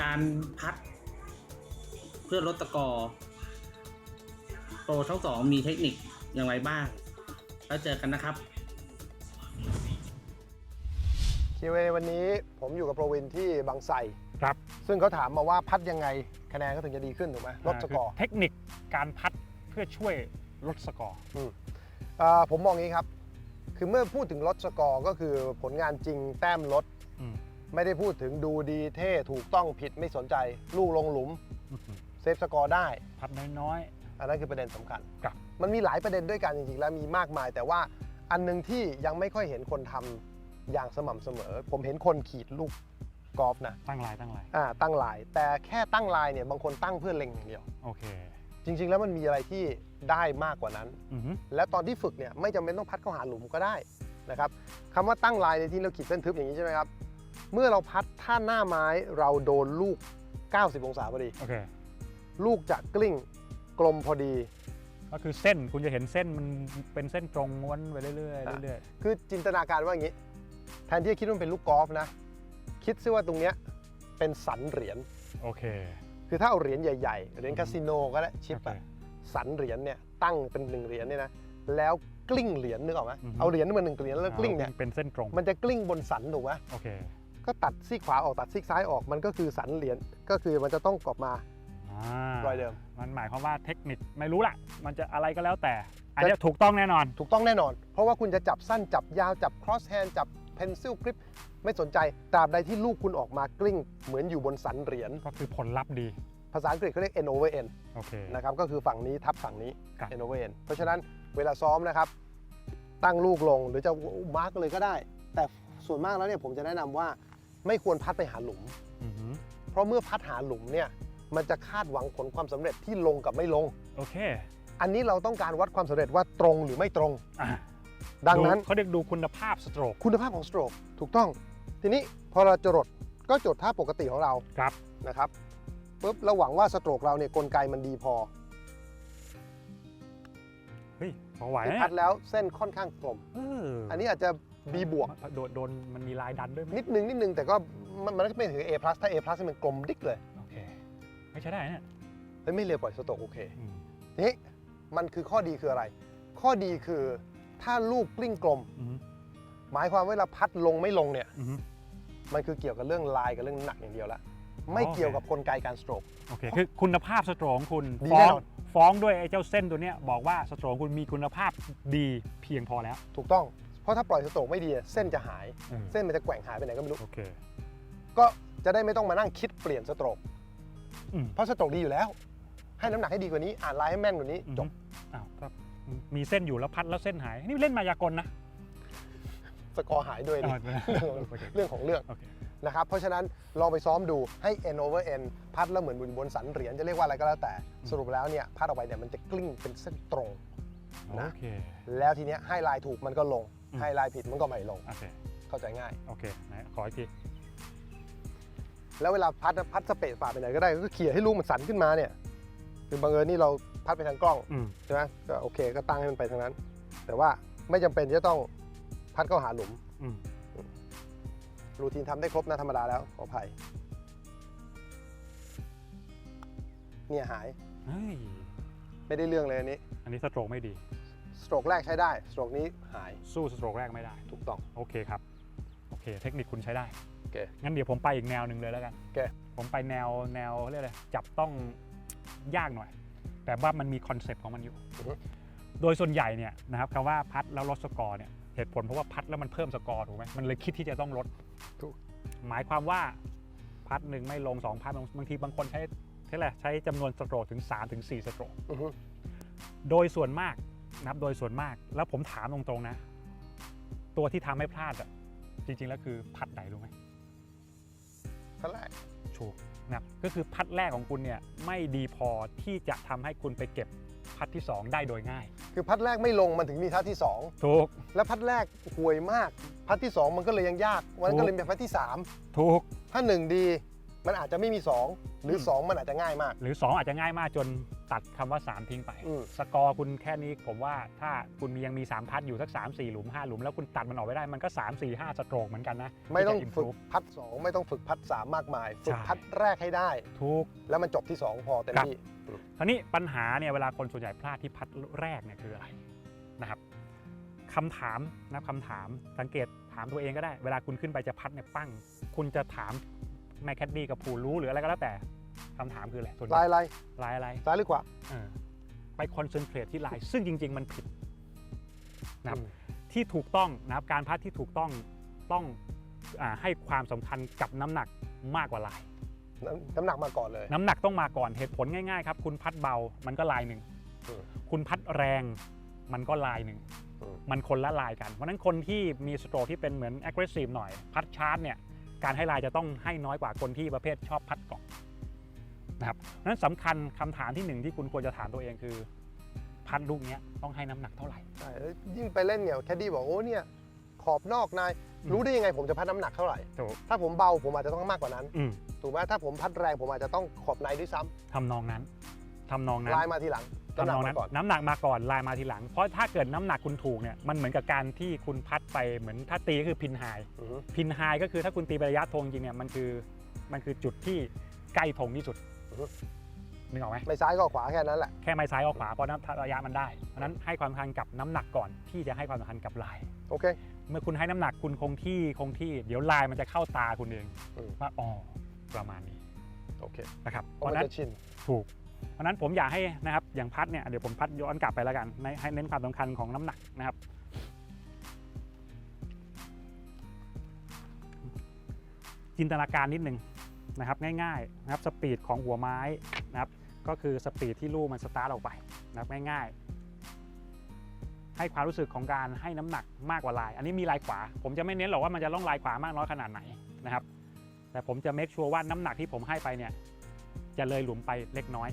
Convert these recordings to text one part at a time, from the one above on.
การพัด เพื่อลดตะกอโปรทั้งสองมีเทคนิคอย่างไรบ้าง แล้วเจอกันนะครับคิวเอวันนี้ผมอยู่กับโปรวินที่บางไทรครับ ซึ่งเขาถามมาว่าพัดยังไงคะแนนก็ถึงจะดีขึ้นถูกไหมลดสกอร์าคืเทคนิคการพัดเพื่อช่วยลดสกอร์เอ่อผมมองอย่างนี้ครับ คือเมื่อพูดถึงลดสกอร์ก็คือผลงานจริงแต้มลด อืม ไม่ได้พูดถึงดูดีเท่ถูกต้องผิดไม่สนใจ ลูกลงหลุมอื้อหือเซฟสกอร์ได้ พัดน้อยอันนั้นคือประเด็นสำคัญครับมันมีหลายประเด็นด้วยกันจริงๆ แล้วมีมากมาย แต่ว่าอันหนึงที่ยังไม่ค่อยเห็นคนทำอย่างสม่ำเสมอ ผมเห็นคนขีดลูกกอล์ฟนะๆตั้งลายตั้งลายอ่าตั้งลาย แต่แค่ตั้งลายเนี่ยบางคนตั้งเพื่อเล็งอย่างเดียว โอเคจริง ๆ แล้วมันมีอะไรที่ได้มากกว่านั้น อือหือและตอนที่ฝึกเนี่ยไม่จำเป็นต้องพัดเข้าหาหลุมก็ได้นะครับคำว่าตั้งลายในที่เราขีดเส้นทึบอย่างนี้ใช่ไหมครับ เมื่อเราพัดถ้าหน้าไม้เราโดนลูก 90 องศาพอดี โอเค ลูกจะกลิ้งกลมพอดี ก็คือเส้นคุณจะเห็นเส้นมันเป็นเส้นตรงม้วนไปเรื่อยๆเรื่อยคือจินตนาการว่าอย่างนี้ แทนที่จะคิดว่ามันเป็นลูกกอล์ฟนะ คิดซิว่าตรงเนี้ยเป็นสันเหรียญ ๆโอเค คือถ้าเอาเหรียญใหญ่ๆ เหรียญคาสิโนก็ได้ชิปโอเคอะสันเหรียญเนี่ยตั้งเป็นหนึ่งเหรียญเนี่ยนะ แล้วกลิ้งเหรียญนึกออกไหมอือฮึ เอาเหรียญมาหนึ่งเหรียญแล้วกลิ้งเนี่ย เป็นเส้นตรงมันจะกลิ้งบนสันถูกไหมโอเค ก็ตัดซีกขวาออกตัดซีกซ้ายออกมันก็คือสันเหรียญก็คือมันจะต้องกลับมาอ่ารอยเดิม มันหมายความว่าเทคนิคไม่รู้ละมันจะอะไรก็แล้วแต่ อันเนี้ยถูกต้องแน่นอน ถูกต้องแน่นอน เพราะว่าคุณจะจับสั้นจับยาวจับ cross hand จับ pencil grip ไม่สนใจตราบใดที่ลูกคุณออกมากลิ้ง เหมือนอยู่บนสันเหรียญก็คือผลลัพธ์ดี ภาษาอังกฤษเขาเรียก n over n โอเคนะครับก็คือฝั่งนี้ทับฝั่งนี้ครับ n over n เพราะฉะนั้นเวลาซ้อมนะครับ ตั้งลูกลงหรือจะมาร์กเลยก็ได้ แต่ส่วนมากแล้วเนี่ยผมจะแนะนำว่า ไม่ควรพัดไปหาหลุม อือหือเพราะเมื่อพัดหาหลุมเนี่ยมันจะคาดหวังผลความสำเร็จที่ลงกับไม่ลง โอเคอันนี้เราต้องการวัดความสำเร็จว่าตรงหรือไม่ตรง อะดังนั้น เขาเรียกดูคุณภาพสโตรก คุณภาพของสโตรกถูกต้อง ทีนี้พอเราจรดก็จดท่าปกติของเราครับ นะครับปุ๊บเราหวังว่าสโตรกเราเนี่ยกลไกมันดีพอเฮ้ยพอไหวที่นะพัดแล้วเส้นค่อนข้างกลม เอออัอันนี้อาจจะ B บวกโดนโดนมันมีลายดันด้วยไหมนิดนึงนิดนึงแต่ก็มันมันก็ไม่ถึง A+ ถ้า A+ นี่มันกลมดิกเลยโอเคไม่ใช่ได้เนี่ยเฮ้ยไม่เร็วปล่อยสโตรกโอเคอืมทีนี้มันคือข้อดีคืออะไร ข้อดีคือถ้าลูกกลิ้งกลม อืมหมายความว่าเวลาพัดลงไม่ลงเนี่ย อืม มันคือเกี่ยวกับเรื่องลายกับเรื่องน้ำหนักอย่างเดียวละ ไม่โอเคเกี่ยวกับกลไกการสโตรก โอเค คือคุณภาพสโตรกของคุณดีฟ้แน่องนอน ฟ้องด้วยไอ้เจ้าเส้นตัวเนี้ยบอกว่าสโตรกของคุณมีคุณภาพดีเพียงพอแล้ว ถูกต้อง เพราะถ้าปล่อยสโตรกไม่ดีเส้นจะหายเออเส้นมันจะแกว่งหายไปไหนก็ไม่รู้ โอเค ก็จะได้ไม่ต้องมานั่งคิดเปลี่ยนสโตรกอืม เพราะสโตรกดีอยู่แล้ว ให้น้ำหนักให้ดีกว่านี้ อ่านลายให้แม่นกว่านี้จบ อ้าวก็มีเส้นอยู่แล้วพัดแล้วเส้นหาย นี่เล่นมายากลนะสกอร์หายด้วยอ๋นี่อโอเคเรื่องของเรื่องโอเค นะครับ เพราะฉะนั้นลองไปซ้อมดูให้ n over n พัดแล้วเหมือนบนบนสันเหรียญจะเรียกว่าอะไรก็แล้วแต่ สรุปแล้วเนี่ยพัดออกไปเนี่ยมันจะกลิ้งเป็นเส้นตรง นะ โอเค แล้วทีเนี้ยให้ลายถูกมันก็ลง อืมให้ลายผิดมันก็ไม่ลง โอเคเข้าใจง่าย โอเคไหนขออีกที แล้วเวลาพัดนะพัดสเปซฝ่าไปไหนก็ได้ก็เขี่ยให้ลูกมันสันขึ้นมาเนี่ยคือบังเอิญนี่เราพัดไปทางกล้องอืมใช่ไหมก็โอเคก็ตั้งให้มันไปทางนั้น แต่ว่าไม่จำเป็นจะต้องพัดเข้าหาหลุม อืมรูทีนทำได้ครบนะธรรมดาแล้วขออภัยเนี่ยหายเฮ้ยไม่ได้เรื่องเลยอันนี้ อันนี้สโตรกไม่ดี สโตรกแรกใช้ได้ สโตรกนี้หาย สู้สโตรกแรกไม่ได้ ถูกต้อง โอเคครับ โอเค เทคนิคคุณใช้ได้ โอเค งั้นเดี๋ยวผมไปอีกแนวหนึ่งเลยแล้วกัน โอเค ผมไปแนวแนวเรียกอะไร จับต้องยากหน่อย แต่ว่ามันมีคอนเซปต์ของมันอยู่ อือฮึ โดยส่วนใหญ่เนี่ยนะครับคำว่าพัดแล้วลดสกอร์เนี่ย เหตุผลเพราะว่าพัดแล้วมันเพิ่มสกอร์ถูกไหมมันเลยคิดที่จะต้องลด ถูก หมายความว่าพัดหนึ่งไม่ลงสองพัดบางทีบางคนใช้เท่าไหร่ใช้จำนวนสโตรกถึง3ถึง4สโตรก อือฮึโดยส่วนมาก นะครับโดยส่วนมากแล้วผมถามตรงๆนะ ตัวที่ทำให้พลาดอะจริงๆแล้วคือพัดไหนรู้ไหมขั้นแรกถูกนะครับก็คือพัดแรกของคุณเนี่ยไม่ดีพอที่จะทำให้คุณไปเก็บพัดที่ 2 ได้โดยง่าย คือพัดแรกไม่ลงมันถึงมีท่าที่ถูก2แล้วพัดแรกห่วยมาก พัดที่ 2 มันก็เลยยังยากวันนั้นก็เลยมีพัดที่ถูก3ถ้า 1 ดี มันอาจจะไม่มี 2 หรือม2มันอาจจะง่ายมาก หรือ 2 อาจจะง่ายมากจนตัดคำว่า 3 ทิ้งไปอืมสกอร์คุณแค่นี้ผมว่าถ้าคุณมียังมี 3 พัดอยู่สัก 3 4 หลุม 5 หลุม แล้วคุณตัดมันออกไปได้มันก็ 3 4 5 สโตรกเหมือนกันนะ ไม่ต้องที่จะฝึก improve พัด 2 ไม่ต้องฝึกพัด 3 มากมาย ฝึกใช่พัดแรกให้ได้ทุกแล้วมันจบที่ 2 พอเต็มครับที่คราวนี้ปัญหาเนี่ยเวลาคนส่วนใหญ่พลาดที่พัดแรกเนี่ยคืออะไรนะครับคำถามนะคำถามสังเกตถามตัวเองก็ได้ เวลาคุณขึ้นไปจะพัดเนี่ยปั้ง คุณจะถาม แมคแคดดี้กับผูรู้หรืออะไรก็แล้วแต่คำถามคืออะไรส่วนใหลาญ่ยลายลายอะไรซ้ายหรือขวาเออไปคอนเซนเทรตที่ลาย ซึ่งจริง ๆ มันผิดนะครับอืมที่ถูกต้องนะครับการพัดที่ถูกต้องต้องอาให้ความสำคัญกับน้ำหนักมากกว่าลาย น้ำน้ำหนักมาก่อนเลย น้ำหนักต้องมาก่อนเหตุผลง่ายๆครับ คุณพัดเบามันก็ลายหนึ่งอืมคุณพัดแรงมันก็ลายหนึ่งอืม มันคนละลายกัน เพราะฉะนั้นคนที่มีสโตรกที่เป็นเหมือน aggressive หน่อย พัดชาร์จเนี่ย การให้ลายจะต้องให้น้อยกว่าคนที่ประเภทชอบพัดเกาะนะครับเพราะฉะนั้นสำคัญคำถามที่หนึ่งที่คุณควรจะถามตัวเองคือ พัดลูกเนี้ยต้องให้น้ำหนักเท่าไหร่ใช่แล้วยิ่งไปเล่นเนี่ยแคดดี้บอกโอ้เนี่ยขอบนอกนายอืมรู้ได้ยังไงผมจะพัดน้ำหนักเท่าไหร่ถูกถ้าผมเบาผมอาจจะต้องมากกว่านั้นอืมถูกไหมถ้าผมพัดแรงผมอาจจะต้องขอบในด้วยซ้ำทำนองนั้น ทำนองนั้น ลายมาทีหลังน้ำหนัทำนกองมานั้นก่อนน้ำหนักมาก่อนลายมาทีหลัง เพราะถ้าเกิดน้ำหนักคุณถูกเนี่ยมันเหมือนกับการที่คุณพัดไปเหมือนถ้าตีก็คือพินไฮอือฮึพินไฮก็คือถ้าคุณตีไประยะธงจริงเนี่ยมันคือมันคือจุดที่ใกล้ธงที่สุดนึกออกไหมไม่ซ้ายก็ขวาแค่นั้นแหละแค่ไม้ซ้ายออกขวาเพราะน้ำระยะมันได้เพราะฉะนั้นให้ความสำคัญกับน้ำหนักก่อนที่จะให้ความสำคัญกับลายโอเค เมื่อคุณให้น้ำหนักคุณคงที่คงที่ เดี๋ยวลายมันจะเข้าตาคุณเองอืมว่าอ๋อประมาณนี้โอเคนะครับเพเพราะราะมันฉะนั้นจะชินถูก เพราะนั้นผมอยากให้นะครับอย่างพัดเนี่ยเดี๋ยวผมพัดย้อนกลับไปแล้วกันให้เน้นความสำคัญของน้ำหนักนะครับจินตนาการนิดนึงนะครับง่ายๆนะครับสปีดของหัวไม้นะครับก็คือสปีดที่ลูกมันสตาร์ทออกไปนะครับง่ายๆ ให้ความรู้สึกของการให้น้ำหนักมากกว่าลาย อันนี้มีลายขวา ผมจะไม่เน้นหรอกว่ามันจะล่องลายขวามากน้อยขนาดไหนนะครับแต่ผมจะเมคชัวร์ว่าน้ำหนักที่ผมให้ไปเนี่ยจะเลยหลุมไปเล็กน้อย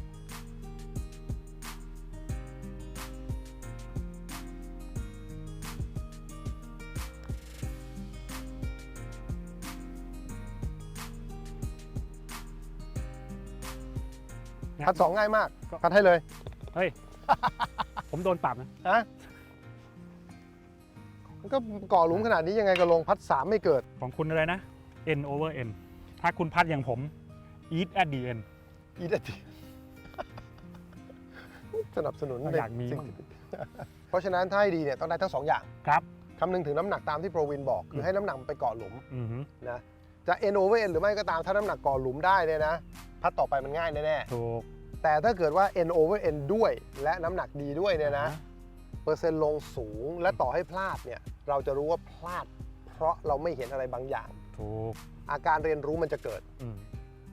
พัดสองง่ายมาก ก็พัดให้เลยเฮ้ย ผมโดนปรับนะ ฮะมันก็ก่อหลุมขนาดนี้ยังไงก็ลงพัดสามไม่เกิด ของคุณอะไรนะ n over n ถ้าคุณพัดอย่างผม eat at the end อีดทีสนับสนุนเราอยากมีสิ่งมั่งเพราะฉะนั้นถ้าให้ดีเนี่ยต้องได้ทั้งสองอย่างครับ คำนึงถึงน้ำหนักตามที่โปรวินบอก คือมให้น้ำหนักมันไปเกาะหลุมอือหือนะ จะ n over n หรือไม่ก็ตามถ้าน้ำหนักก่อหลุมได้เนี่ยนะพัดต่อไปมันง่ายแน่ถูก ๆแต่ถ้าเกิดว่า n over n ด้วยและน้ำหนักดีด้วยเนี่ยนะ เปอร์เซ็นต์ลงสูงและต่อให้พลาดเนี่ยเราจะรู้ว่าพลาด เพราะเราไม่เห็นอะไรบางอย่าง ถูกอาการเรียนรู้มันจะเกิดอืม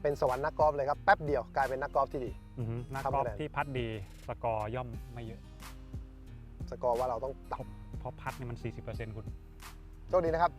เป็นสวรรค์นักกอล์ฟเลยครับแป๊บเดียวกลายเป็นนักกอล์ฟที่ดี อือหือนักทำกอล์ฟคะแนน ที่พัดดีสกอร์ย่อมไม่เยอะ สกอร์ว่าเราต้องตับเพราะพัดเนี่ยมัน 40%คุณโชคดีนะครับ